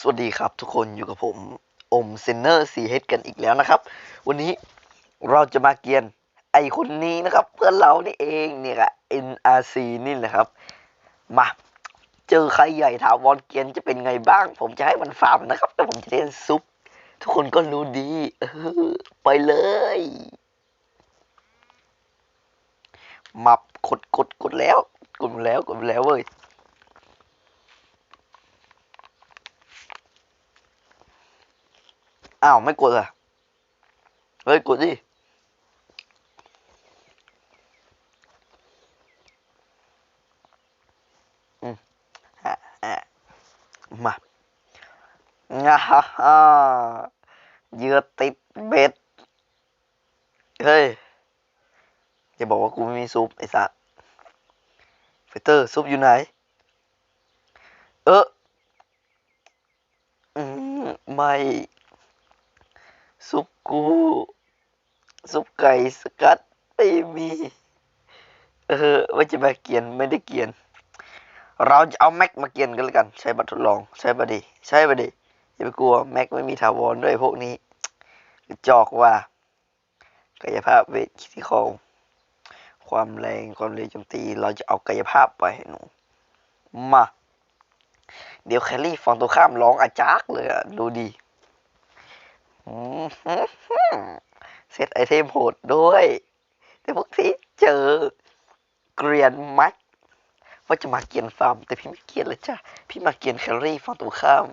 สวัสดีครับทุกคนอยู่กับผมอมเซนเนอร์ซีเฮดกันอีกแล้วนะครับ วันนี้เราจะมาเกียนไอคนนี้นะครับ เพื่อนเรานี่เองเนี่ยอะ NRC นี่แหละครับ มาเจอใครใหญ่ถาวรเกียนจะเป็นไงบ้าง ผมจะให้มันฟาร์มนะครับแต่ผมจะเล่นซุป ทุกคนก็รู้ดีออไปเลยมับกดกดกดแล้ว กดแล้วกดแล้วเว้ย ảo mấy cuộn à? Ơi cuộn đi, ừ. à, à. ha ha, dưa tít bết ơi cái bỏ cú mi súp, ấy sao phải tơ sụp như này. Ơ. Ừ. mày. ซุปไอ้สัตว์เฟเตอร์ซุปอยู่ไหนเอออืมไม่ซุปกูซุปไก่สกัดไม่มี เออว่าจะมาเกียนไม่ได้เกียน เราจะเอาแม็กมาเกียนกันแล้วกัน ใช้บัตรทดลอง ใช้บัตรดี ใช้บัตรดีอย่าไปกลัวแม็กไม่มีถาวรด้วยพวกนี้จอกว่ากายภาพเวทคิติคอลความแรงความเร็วโจมตี เราจะเอากายภาพไปให้หนู มา เดี๋ยวแคลรี่ฝั่งตัวข้ามร้องอาจากเลยอะดูดี เซตไอเทมโหดด้วย แต่พวกที่เจอเกรียนมัดว่าจะมาเกียนฟาร์ม แต่พี่ไม่เกียนเลยจ้ะ พี่มาเกียนแคลรี่ฝั่งตรงข้าม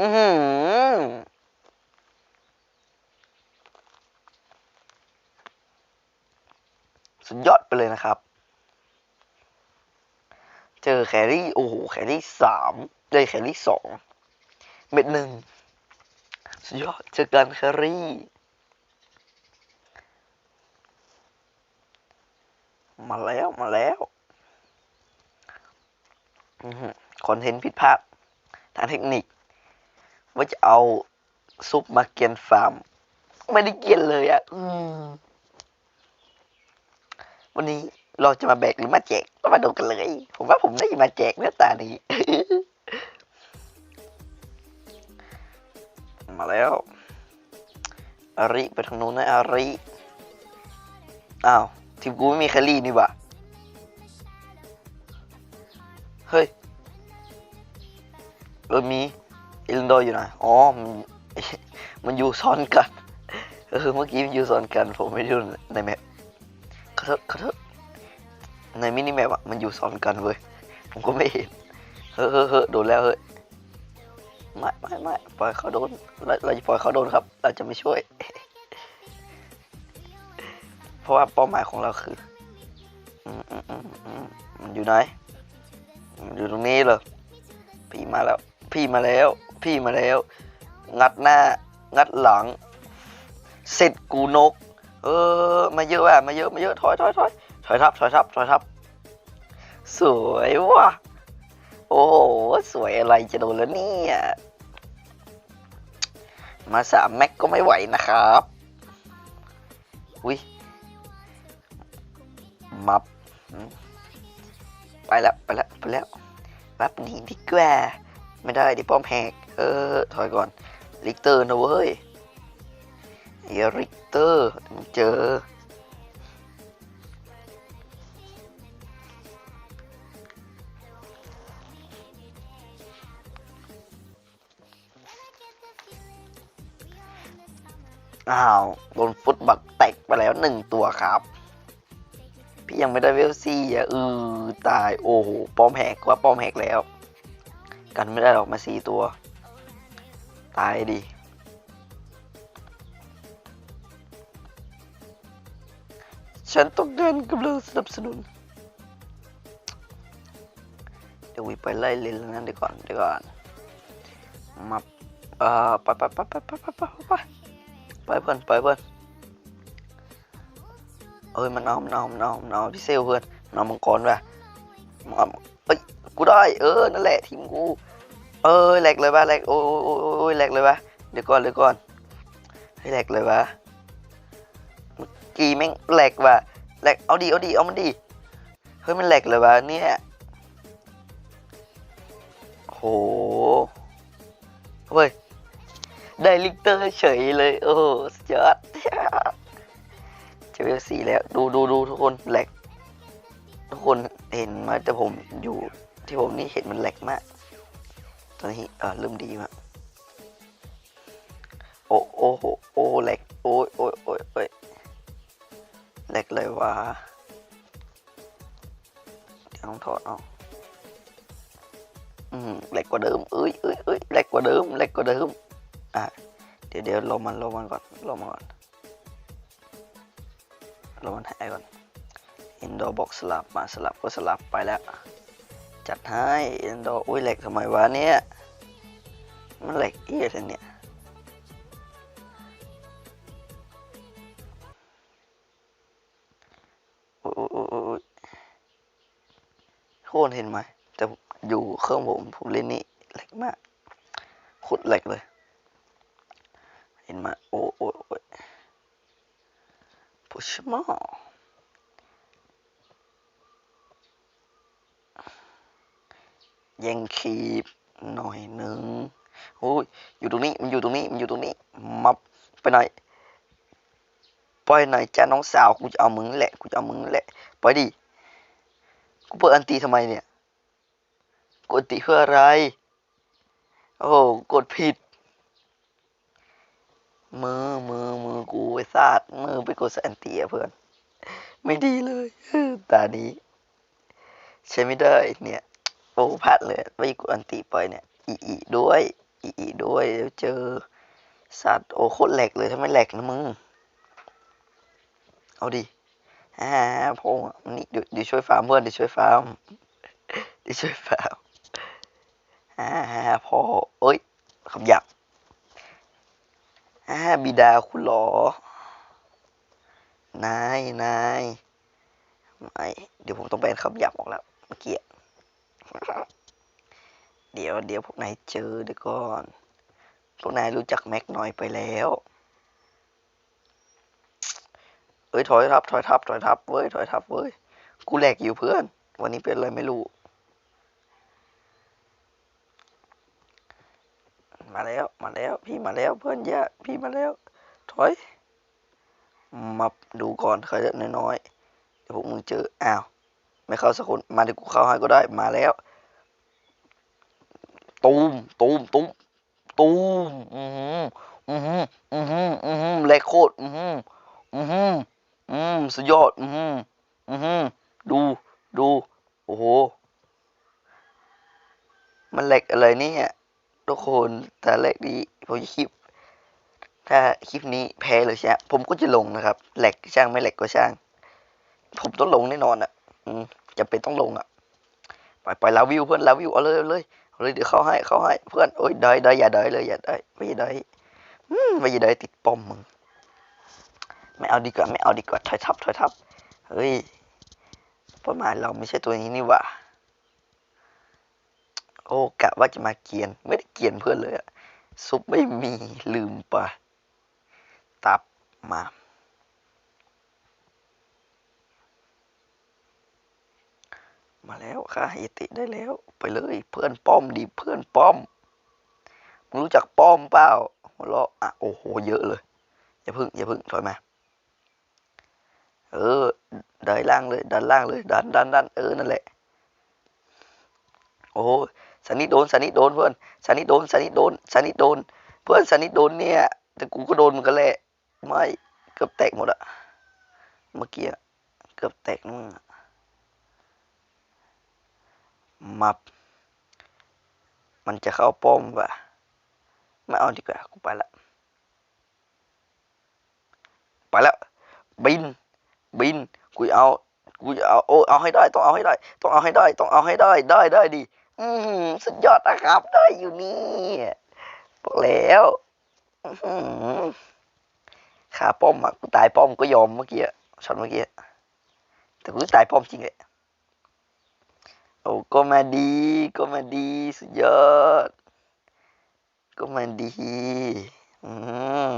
อือหือสุดยอดไปเลยนะครับ เจอแครี่โอ้โหแครี่สามได้แครี่สองเม็ดหนึ่งสุดยอดเจอกันแครี่มาแล้วมาแล้วคอนเทนต์ผิดพลาดทางเทคนิค ว่าจะเอาซุปมาเกียนฟาร์มไม่ได้เกียนเลยอะ่ะวันนี้ เราจะมาแบกหรือมาแจกก็มาดูกันเลย ผมว่าผมน่าจะมาแจกเนื้อตานี้ มาแล้วอาริไปทางนู้นนะอาริอ้าวทีมกูไม่มีแคลรี่นี่หว่าเฮ้ยเออมีเอลินดอร์อยู่ไหนอ๋อมันมันอยู่ซ้อนกันเออเมื่อกี้มันอยู่ซ้อนกันผมไม่ได้ดูในแมปขอโทษขอโทษ ในมินิแมปอะมันอยู่ซ้อนกันเว้ย ผมก็ไม่เห็น เฮ้ยเฮ้ยเฮ้ยโดนแล้วเฮ้ย ไม่ไม่ไม่ปล่อยเขาโดน เราเราจะปล่อยเขาโดนครับ เราจะไม่ช่วย เพราะว่าเป้าหมายของเราคืออมันอยู่ไหน มันอยู่ตรงนี้เลยพี่มาแล้ว พี่มาแล้ว พี่มาแล้ว งัดหน้า งัดหลัง เสร็จกูนก เออ มาเยอะว่ะ มาเยอะ มาเยอะ ถอยถอยถอย อยทับถอยทับถอยทับ สวยว่ะ โอ้โหสวยอะไรจะโดนแล้วเนี่ย มาสามแม็กก็ไม่ไหวนะครับ อุ้ยมับ ไปแล้วไปแล้วไปแล้วแป๊บหนี้ดีกว่า ไม่ได้ดิป้อมแหก เออ ถอยก่อน ลิกเตอร์นะเว้ยไอ้ลิกเตอร์เจอ อ้าวโดนฟุตบักแตกไปแล้วหนึ่งตัวครับ พี่ยังไม่ได้เวลซี่อะเออตายโอ้โหป้อมแหกว่าป้อมแหกแล้ว กันไม่ได้ออกมาสี่ตัว ตายดิฉันต้องเดินกำลังสนับสนุน เดี๋ยววิไปไล่เลนแล้วนั้นเดี๋ยวก่อนเดี๋ยวก่อนมาเอ่อไปไปไปไปไปไปไป ไปเพื่อนไปเพื่อนเอ้ยมันเอามันเอามันเอามันเอาพี่เซลเพื่อนมันเอามังกรว่ะมันเอาเอ้ยกูได้เออนั่นแหละทีมกูเอ้ยแหลกเลยว่ะแหลกโอ้ยโอ้ยโอ้ยแหลกเลยว่ะเดี๋ยวก่อนเดี๋ยวก่อนให้แหลกเลยว่ะกีแม่งแหลกว่ะแหลกเอาดีเอาดีเอามันดีเฮ้ยมันแหลกเลยวะเนี่ยโหเฮ้ย ได้ลิกเตอร์เฉยเลย โอ้โหสุดยอดเจเวลสี่แล้ว ดูดูดูทุกคนแหลกทุกคนเห็นไหมแต่ผมอยู่ที่ผมนี่เห็นมันแหลกมาก ตอนนี้เออเริ่มดีมากโอ้โอ้โหโอ้แหลกโอ้ยโอ้ยโอ้ยโอ้ยแหลกเลยวะเดี๋ยวต้องถอดเอาอืมแหลกกว่าเดิมเอ้ยเอ้ยเอ้ยแหลกกว่าเดิมแหลกกว่าเดิม อะเดี๋ยวเดี๋ยวรอมันรอมันก่อนรอมันก่อนรอมันหายก่อนอินโดบอกสลับมาสลับก็สลับไปแล้ว จัดให้อินโดอุ้ยแหล็กทำไมวะเนี่ยมันแหล็กเอียเลยเนี่ยโอ้โอ้ยโคตรเห็นไหมแต่อยู่เครื่องผมผมเล่นนี่แหล็กมากโคตรแหล็กเลย เห็นไหมโอ้ยโอ้ยโอ้ย push มาแย่งคีบหน่อยหนึ่งโอ้ยอยู่ตรงนี้มันอยู่ตรงนี้มันอยู่ตรงนี้มาไปหน่อยปล่อยหน่อยจ้าน้องสาวกูจะเอามึงแหละกูจะเอามึงแหละปล่อยดิกูเปิดอันตีทำไมเนี่ยกดตีเพื่ออะไร โอ้โหกดผิด มือมือมือกูไอ้ซาดมือไปกดอันตีอะเพื่อน ไม่ดีเลยตานี้ใช้ไม่ได้เนี่ย โอ้พลาดเลยไม่กดอันติไปเนี่ยอีอีด้วยอีอีด้วยเดี๋ยวเจอสัตว์โอ้โคตรแหลกเลยถ้าไมแหลกนะมึง เอาดิอ่าพงอะนี่เดี๋ยวช่วยฟาร์มเพื่อนเดี๋ยวช่วยฟาร์มเดี๋ยวช่วยฟาร์มอ่าพ่อเอ้ยคำหยับ อ่าบิดาคุณหรอ นายนายไม่เดี๋ยวผมต้องเป็นคำหยับออกแล้ว เมื่อกี้ เดี๋ยวเดี๋ยวพวกนายเจอเดี๋ยวก่อน พวกนายรู้จักแม็กน้อยไปแล้ว เอ้ยถอยทับ ถอยทับ ถอยทับ เว้ย ถอยทับ เว้ย กูแหลกอยู่เพื่อน วันนี้เป็นอะไรไม่รู้ มาแล้วมาแล้วพี่มาแล้วเพื่อนแย่พี่มาแล้วถอยมาดูก่อนใครจะน้อยๆเดี๋ยวพวกมึงเจออ้าวไม่เข้าสักคนมาเดี๋ยวกูเข้าให้ก็ได้มาแล้วตูมตูมตูมตูมอือหืออือหืออือหืออือหืแหลกโคตรอือหืออือหืออืมสุดยอดอือหืออือหือดูดูโอ้โหมันแหลกอะไรเนี่ย ทุกคนถ้าแหลกดีผมจะคลิป ถ้าคลิปนี้แพ้เลยใช่ไหมผมก็จะลงนะครับแหลกช่างไม่แหลกก็ช่าง ผมต้องลงแน่นอนอะ อืมจะเป็นต้องลงอะไปไปลาวิวเพื่อนลาวิวเอาเลยเอาเลยเอาเลยเดี๋ยวเข้าให้เข้าให้เพื่อนโอ้ยได้ได้อย่าได้เลยอย่าได้ไม่ได้อืมไม่ได้ติดปอมมึงไม่เอาดีกว่าไม่เอาดีกว่าถอยทับถอยทับเฮ้ยประมาณเราไม่ใช่ตัวนี้นี่หว่า โอ้กะว่าจะมาเกียน ไม่ได้เกียนเพื่อนเลยอะซุปไม่มีลืมไปตับมามาแล้วค่ะเฮติได้แล้ว ไปเลยเพื่อนป้อมดีเพื่อนป้อมมึงรู้จักป้อมเปล่าหัวเราะอะโอ้โหเยอะเลย อย่าพึ่งอย่าพึ่งถอยมาเออดันล่างเลยดันล่างเลยดันดันดันเออนั่นแหละ โอ้ สันนิโดนสันนิโดนเพื่อนสันนิโดนสันนิโดนสันนิโดน เพื่อนสันนิโดนเนี่ยแต่กูก็โดนเหมือนกันแหละไม่เกือบแตกหมดอะเมื่อกี้เกือบแตกนู่นอะมับ มันจะเข้าป้อมว่ะไม่เอาดีกว่ากูไปละไปแล้วบินบินกูเอากูจะเอาโอ้เอาให้ได้ต้องเอาให้ได้ ต้องเอาให้ได้ ต้องเอาให้ได้ได้ได้ดี อืมสุดยอดนะครับ ได้อยู่นี่บอกแล้วอื้อหือขาป้อมอะกูตายป้อมก็ยอมเมื่อกี้ช็อตเมื่อกี้แต่กูตายป้อมจริงเลยโอ้ก็มาดีก็มาดีสุดยอดก็มาดีอืม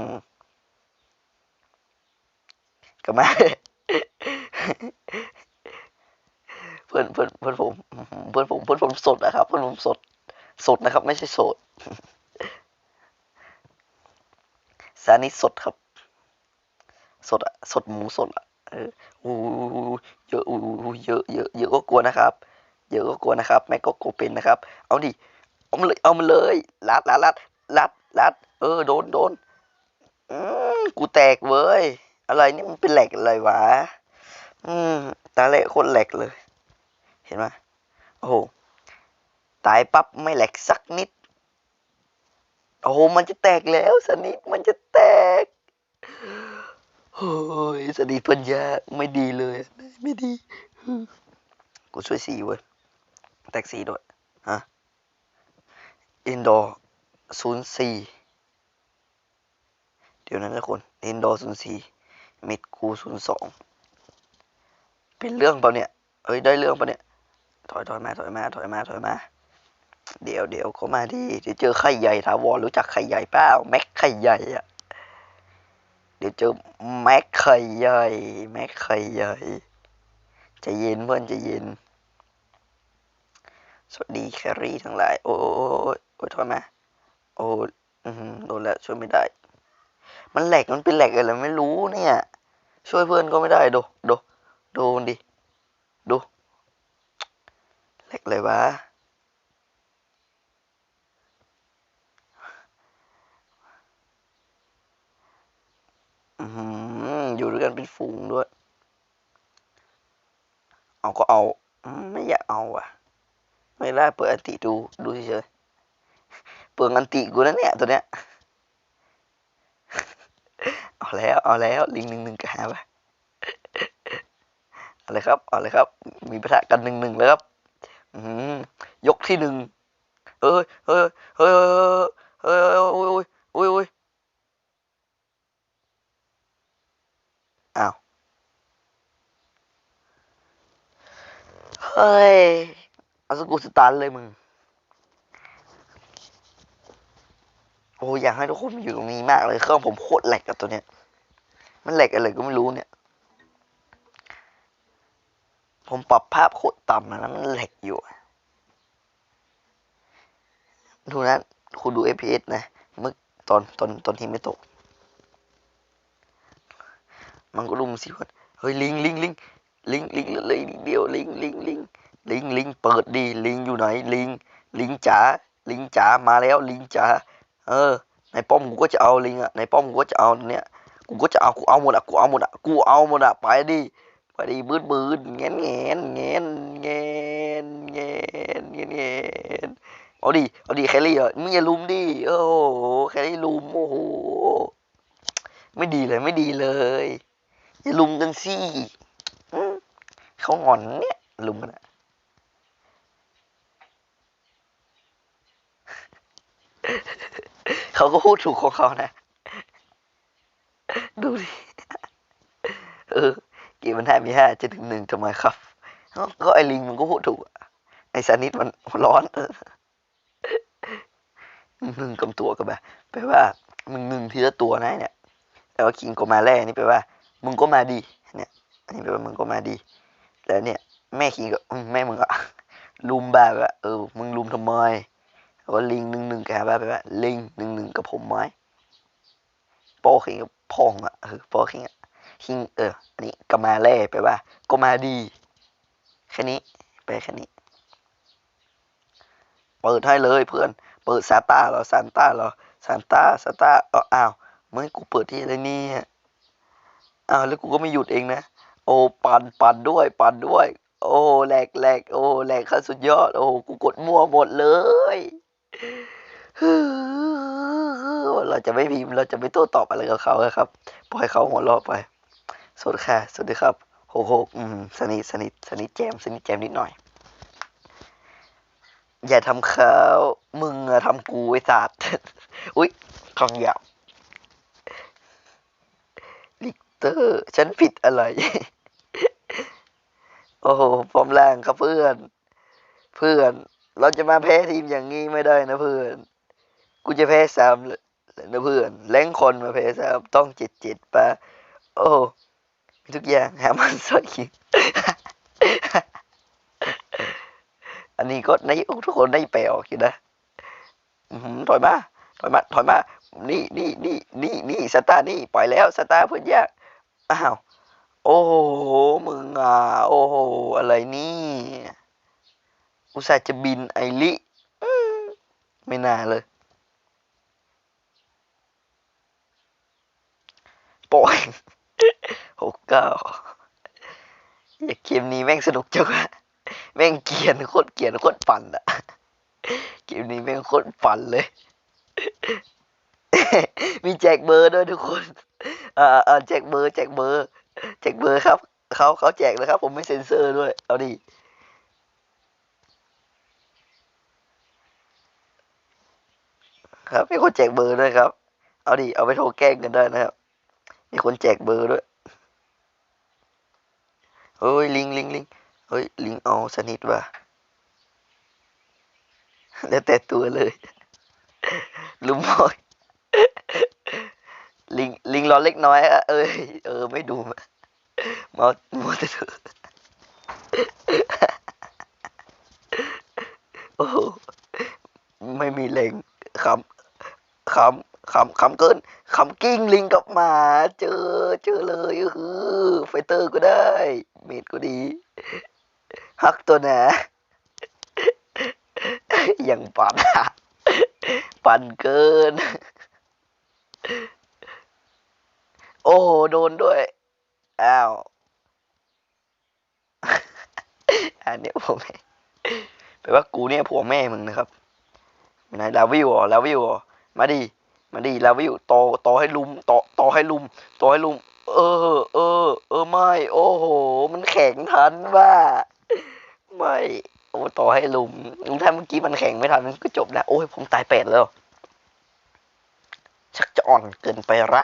ก็มา พื่อนเพื่อนเพื่อนผมเพื่อนผมเพื่อนผมสดนะครับ เพื่อนผมสดสดนะครับ ไม่ใช่โสดซานิสดครับ สดอะสดหมูสดอะเอออู้เยอะอู้เยอะเยอะเยอะก็กลัวนะครับ เยอะก็กลัวนะครับแม่ก็กลัวเป็นนะครับ เอาดิเอามาเลยเอามาเลยลัดลัดลัดลัดลัดเออโดนโดนอืมกูแตกเว้ยอะไรนี่มันเป็นแหลกอะไรวะอืมตาเละโคนแหลกเลย เห็นไหมโอ้โห ตายปั๊บไม่แหลกสักนิด โอ้โห มันจะแตกแล้วสนิทมันจะแตกโอ้ยสนิทเพันยาไม่ดีเลย ไม่ดี กูช่วยสีเว้ย แตกสีด้วย ฮะ อินดอร์ศูนย์สี่เดี๋ยวนั้นนะคนอินดอร์ศูนย์สี่มิดกูศูนย์สองเป็นเรื่องเปล่าเนี่ย เอ้ย ได้เรื่องเปล่าเนี่ย ถอยถอยมาถอยมาถอยมาถอยมา เดี๋ยวเดี๋ยวเขามาดิเดี๋ยวเจอไข่ใหญ่ถาวรรู้จักไข่ใหญ่เปล่าแม็กไข่ใหญ่อะเดี๋ยวเจอแม็กไข่ใหญ่แม็กไข่ใหญ่จะเย็นเพื่อนจะเย็นสวัสดีแครี่ทั้งหลาย โอ้ยโอ้ยโอ้โอ้ถอยมาโอ้อือโดนแล้วช่วยไม่ได้ มันแหลกมันเป็นแหลกอะไรไม่รู้เนี่ย ช่วยเพื่อนก็ไม่ได้ดูดูดูมันดิดู แหลกเลยวะอืมอยู่ด้วยกันเป็นฝูงด้วย เอาก็เอา ไม่อยากเอาอะ ไม่ได้เปิดอันติดู ดูเฉยเปิดอันติกูนะเนี่ย ตัวเนี้ย เอาแล้ว เอาแล้ว ลิงหนึ่งหนึ่งกหาไปเอาเลยครับ เอาเลยครับ มีประทะกันหนึ่งหนึ่งแล้วครับ ยกที่หนึ่งเอ้ยเฮ้ยเฮ้ยเฮ้ยเฮ้ยโอ้ยโอ้ยโอ้ยโอ้ยอ้าวเฮ้ยเอาสกูสตันเลยมึงโอ้อยากให้ทุกคนมาอยู่ตรงนี้มากเลยเครื่องผมโคตรแหลกกับตัวเนี้ย มันแหลกอะไรก็ไม่รู้เนี่ย ผมปรับภาพโคตรต่ำนะแล้วมันแหลกอยู่ ดูนะ คุณดู FPS นะ เมื่อตอนตอนตอนที่ไม่ตก มันก็รุมสิว่าเฮ้ย ลิงลิงลิงลิงลิงเลยเดียวลิงลิงลิงลิงลิงเปิดดีลิงอยู่ไหน ลิง ลิงจ๋าลิงจ๋ามาแล้ว ลิงจ๋าเออ ในป้อมกูก็จะเอาลิงอะในป้อมกูก็จะเอาเนี่ยกูก็จะเอากูเอาหมดอะกูเอาหมดอะกูเอาหมดอะไปดิ ไปดิบืดบืดเงี้ยเงี้ยเงี้ยเงี้ยเงี้ยเงี้ยเงี้ยเอาดิเอาดิแคลรี่อะมึงอย่าลุมดิโอ้โหแคลรี่ลุมโอ้โหไม่ดีเลยไม่ดีเลยอย่าลุมกันสิเขางอนเนี่ยลุมกันอะเขาก็พูดถูกของเขานะ ดูดิ เออ กมมันห้ามีห้าจะถึงหนึ่งทำไมครับ ก็ไอลิงมันก็พูดถูกไอซานิดมันร้อนหนึ่งกำตัวกันไปแปลว่ามึงหนึ่งทีละตัวนะเนี่ยแปลว่าคิงก็มาแร่นี่แปลว่า มึงก็มาดีเนี่ยอันนี้แปลว่ามึงก็มาดี แล้วเนี่ย แม่คิงก็แม่มึงก็ลุมแบบว่าเออมึงลุมทำไมว่าลิงหนึ่งหนึ่งกับแบบว่าลิงหนึ่งหนึ่งกับผมไหมโป้คิงกับพองอะเออโป้คิงอะ คิงเอออันนี้กมาแร่ไปลว่าก็มาดีแค่นี้ไปแค่นี้เปิดให้เลยเพื่อน เปิดซาต้าเหรอซานต้าเหรอซานต้าซาต้าอ้าวเมื่อกูเปิดที่อะไรนี่อ้าวแล้วกูก็ไม่หยุดเองนะ โอ้ปั่นปั่นด้วย ปั่นด้วย โอ้แหลกแหลกโอ้แหลกขั้นสุดยอด โอ้กูกดมั่วหมดเลยเราจะไม่พิมพ์เราจะไม่โต้ตอบอะไรกับเขาครับ ปล่อยเขาหัวเราะไป สวัสดีค่ะ สวัสดีครับโหโหอืมสนิทสนิทสนิทแจมสนิทแจมนิดหน่อย อย่าทำเขามึงอะทำกูไอ้สัตว์อุ๊ยคำหยาบลิกเตอร์ ฉันผิดอะไร โอ้โหฟอมแรงครับเพื่อน เพื่อน เราจะมาแพ้ทีมอย่างนี้ไม่ได้นะเพื่อน กูจะแพ้ซ้ำเลยนะเพื่อน แรงคนมาแพ้ซ้ำต้องเจ็ดเจ็ดปะโอ้ ทุกอย่างหามันสดคิงอันนี้ก็ในทุกคนได้แปลออกอยู่นะถอยมาถอยมาถอยมา นี่นี่นี่นี่นี่สตาร์นี่ปล่อยแล้วสตาร์เพื่อนยากอ้าวโอ้โหมึงอะโอ้โหอะไรนี่ อุตส่าห์จะบินไอลิไม่น่าเลยโป่อย หกเก้าอย่าเกมนี้แม่งสนุกจังวะแม่งเกียนโคตรเกียนโคตรปั่นอะเกมนี้แม่งโคตรปั่นเลย มีแจกเบอร์ด้วยทุกคนอ่าอ่าแจกเบอร์แจกเบอร์แจกเบอร์ครับเขาเขาแจกนะครับ ผมไม่เซ็นเซอร์ด้วย เอาดิครับมีคนแจกเบอร์ด้วยครับ เอาดิ เอาไปโทรแกล้งกันได้นะครับ มีคนแจกเบอร์ด้วย เฮ้ยลิงลิงลิงเฮ้ยลิงเอาสนิทว่ะแล้วแต่ตัวเลยลุมบอยลิงลิงรอเล็กน้อยอะเอ้ยเออไม่ดูมามามัวแต่ดูโอ้โหไม่มีแรงขำ ขำขำขำเกินขำกิ้งลิงกับหมา เจอ เจอเลยเออไฟเตอร์ก็ได้เมดก็ดีฮักตัวหนายังปั่นปั่นเกิน โอ้โหโดนด้วย อ้าว อันนี้ผมแปลว่ากูเนี่ยผัวแม่มึงนะครับไม่ไหนลาวิวอะลาวิวอะ มาดิมาดิลาวิวต่อต่อให้ลุมต่อต่อให้ลุมต่อให้ลุม เออ เออ เออไม่ โอ้โห มันแข็งทันว่าไม่โอ้ต่อให้ลุมถ้าเมื่อกี้มันแข็งไม่ทันมันก็จบแล้วโอ้ยผมตายแปดแล้วชักจะอ่อนเกินไปละ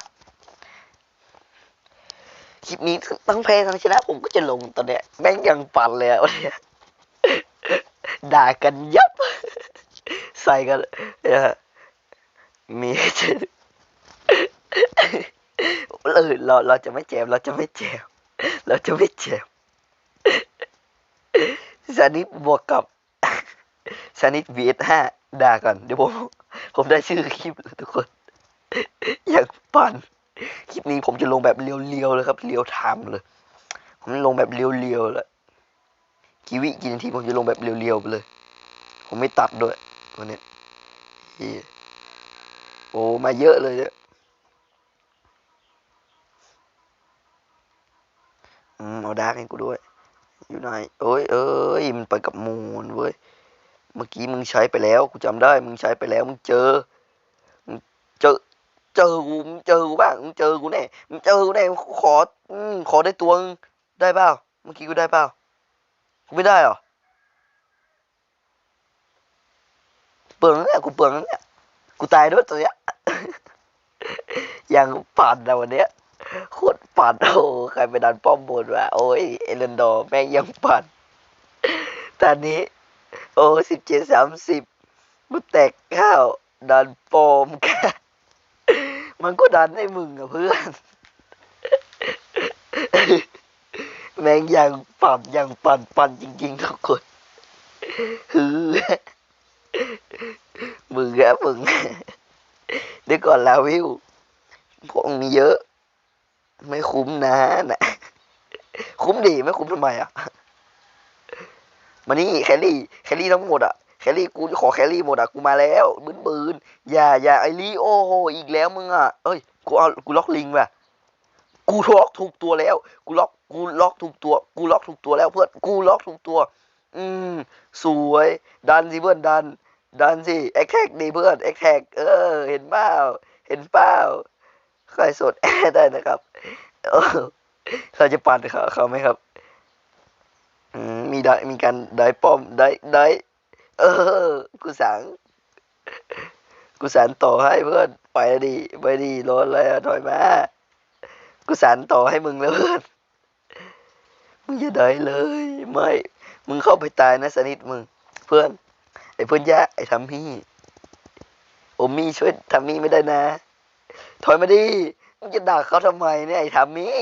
คลิปนี้ทั้งแพ้ทั้งชนะผมก็จะลงตอนเนี้ยแม่งยังปั่นเลยอะวันนี้ด่ากันยับ ใส่กัน เนี่ยมีเออเราเราจะไม่แจมเราจะไม่แจมเราจะไม่แจมสานิทบวกกับสานิท vs ห้าด่ากันเดี๋ยวผมผมได้ชื่อคลิปแล้วทุกคน อยากปั่นคลิปนี้ผมจะลงแบบเรียวๆเลยครับเรียวไทม์เลย ผมลงแบบเรียวๆเลยกี่วิกี่นาทีผมจะลงแบบเรียวๆไปเลย ผมไม่ตัดด้วยวันนี้ โอ้มาเยอะเลยเนี่ยอืมเอาดาร์กให้กูด้วย อยู่ไหนเอ้ยเอ้ยมันไปกับมูนเว้ยเมื่อกี้มึงใช้ไปแล้วกูจำได้ มึงใช้ไปแล้วมึงเจอมึงเจอเจอกูมึงเจอกูบ้างมึงเจอกูแน่มึงเจอกูแน่ขออืมขอได้ตัวงได้เปล่าเมื่อกี้กูได้เปล่ากูไม่ได้หรอเปลืองเนี่ยกูเปลืองเนี่ย กูตายด้วยตัวเนี้ยยังปั่นนะวันเนี้ยโคตรปั่นโอ้ใครไปดันป้อมบนวะโอ้ยเอเลนดอร์แม่งยังปั่นตอนนี้ โอ้สิบเจ็ดสามสิบกูแตกข้าวดันปอมกันมันก็ดันให้มึงอะเพื่อน แม่งยังปั่นยังปั่นปั่นจริง ๆ ทุกคนฮือ มึงอะมึงเดี๋ยวก่อนลาวิวพวกมีเยอะ ไม่คุ้มนะนะคุ้มดีไม่คุ้มทำไมอะมานี่แคลรี่แคลรี่ทั้งหมดอะแคลรี่กูขอแคลรี่หมดอะกูมาแล้วบืนบืนๆอย่าอย่าไอรีโอโหอีกแล้วมึงอะเอ้ยกูเอากูล็อกลิงว่ะกูล็อกถูกตัวแล้ว กูล็อกกูล็อกถูกตัว กูล็อกถูกตัวแล้วเพื่อนกูล็อกถูกตัว อืมสวย ดันสิเพื่อนดัน ดันสิแอคแท็กดีเพื่อนแอคแท็กเออ เห็นเปล่าเห็นเปล่าใครสดแอร์ได้นะครับเออเขาจะปั่นเขาเขาไหมครับมีได้มีการได้ป้อมได้ได้เออกูสังกูสานต่อให้เพื่อนไปดิไปดิรถอะไรอะถอยมากูสานต่อให้มึงแล้วเพื่อนมึงอย่าได้เลย ไม่ มึงเข้าไปตายนะสนิทมึง เพื่อน อ้พื่นยะไอ้ทำมี่โอมี่ช่วยทำมี่ไม่ได้นะ ถอยมาดิมึงจะด่าเขาทำไมเนี่ยไอ้ทำมี่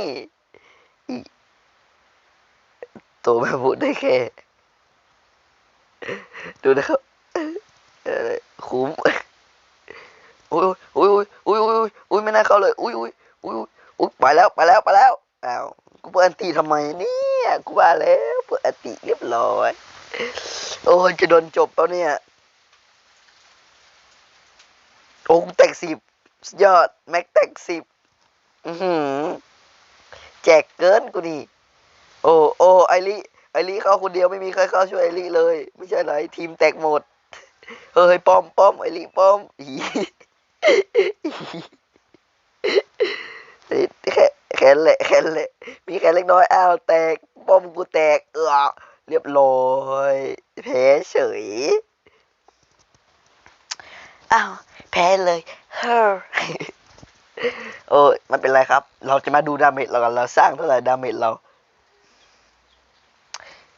ตัวแม่พูดได้แค่ ดูนะครับคุ้มอุ้ยอุ้ยอุ้ยอุ้ยอุ้ยอุ้ยไม่น่าเข้าเลยอุ้ยอุ้ยอุ้ยอุ้ยไปแล้วไปแล้วไปแล้วอ้าวกูเปิดอันตีทำไมเนี่ยกูว่าแล้วเปิดอันตีเรียบร้อย โอ้ยจะโดนจบแล้วเนี่ยโอ้กูแตกสิบยอด แม็กแตกสิบอือหือแจกเกินกูนี่โอ้โอ้ไอริไอริเข้าคนเดียวไม่มีใครเข้าช่วยไอริเลย ไม่ใช่ไรทีมแตกหมด เฮ้ยป้อมป้อมไอริป้อมอีแค่แค่เละแค่เละมีแค่เล็กน้อยอ้าวแตกป้อมกูแตกเออ เรียบร้อยแพ้เฉยอ้าวแพ้เลยเฮ้อโอ้ยไมันเป็นไรครับ เราจะมาดูดาเมจเรากันเราสร้างเท่าไหร่ดาเมจเรา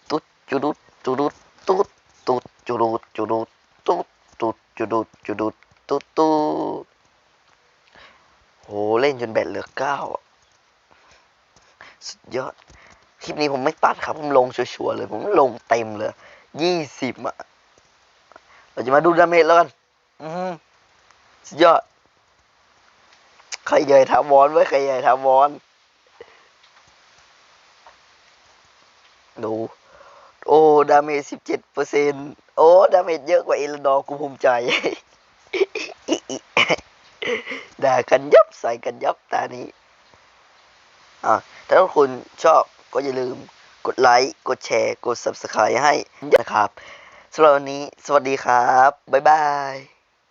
ตุ๊ดจุดุดจุดุดตุ๊ดตุ๊ดจุดุดจุดุดตุ๊ดตุ๊ดจุดุดจุดุดตุ๊ดตุ๊ดโหเล่นจนแบตเหลือเก้าอะสุดยอด คลิปนี้ผมไม่ตัดครับ ผมลงชัวร์ๆเลย ผมลงเต็มเลยยี่สิบอะเราจะมาดูดาเมจแล้วกัน อือหือสุดยอดใครใหญ่ถาวรไว้ยใครใหญ่ถาวรดู โอ้ ดาเมจสิบเจ็ดเปอร์เซ็นโอ้ ดาเมจเยอะกว่าเอลดอร์กูภูมิใจ ด่ากันยับใส่กันยับตานี้ อะถ้าคุณชอบ ก็อย่าลืมกดไลค์กดแชร์ กด subscribe ให้นะครับสำหรับวันนี้สวัสดีครับ บ๊ายบาย